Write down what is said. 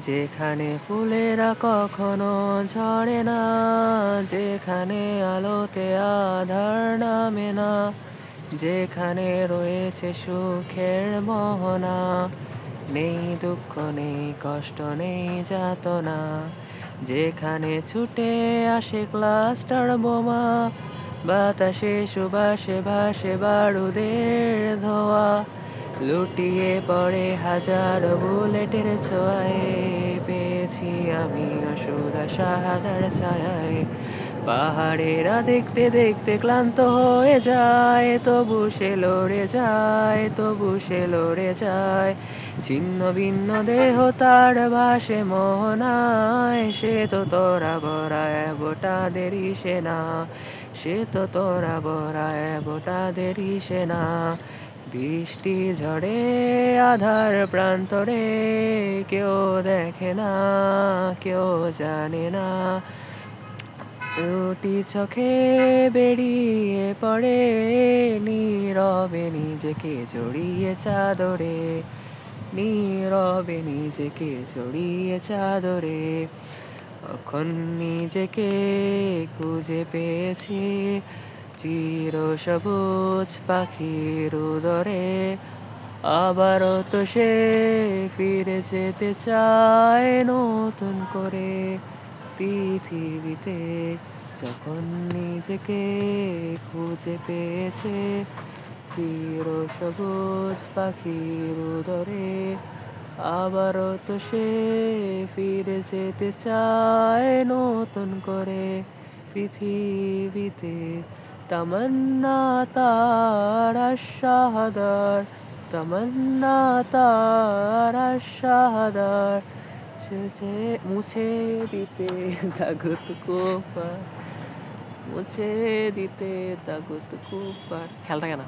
যেখানে ফুলেরা কখনো ঝরে না, যেখানে আলোতে আধার নামে না, যেখানে রয়েছে সুখের মোহনা, নেই দুঃখ, নেই কষ্ট, নেই যাতনা, যেখানে ছুটে আসে ক্লাস্টার বোমা, বাতাসে, সুবাসে, ভাসে বারুদের ধোয়া লুটিয়ে পড়ে হাজার বুলেটের ছোঁয়ায় পেয়েছি আমি অসুরা শাহাদার ছায়ায়। পাহাড়েরা দেখতে দেখতে ক্লান্ত হয়ে যায়, তবু সে লড়ে যায়, তবু সে লড়ে যায়। ছিন্ন ভিন্ন দেহ তার ভাসে মোহনায়, সে তো তোরা বরায় বোটাদেরই সেনা সে তো তোরা বরায় বোটাদেরই সেনা বৃষ্টি ঝড়ে আধার প্রান্তরে কেউ দেখে না, কেউ জানে না। দুটি চোখে বেরিয়ে পড়ে, নীরবে নিজেকে জড়িয়ে চাদরে, নীরবে নিজেকে জড়িয়ে চাদরে। এখন নিজেকে খুঁজে পেয়েছি চির সবুজ পাখির উদরে আবারও তো সে ফিরে যেতে চায় নতুন করে। পৃথিবীতে যখন নিজেকে খুঁজে পেয়েছে, চির সবুজ পাখির উদরে আবারও তো সে ফিরে যেতে চায় নতুন করে। পৃথিবীতে তামান্না তার শাহাদার তমন্না তার শাহাদার মুছে দিতে তাগত কোপার মুছে দিতে তাগত কোপার খেয়াল কেন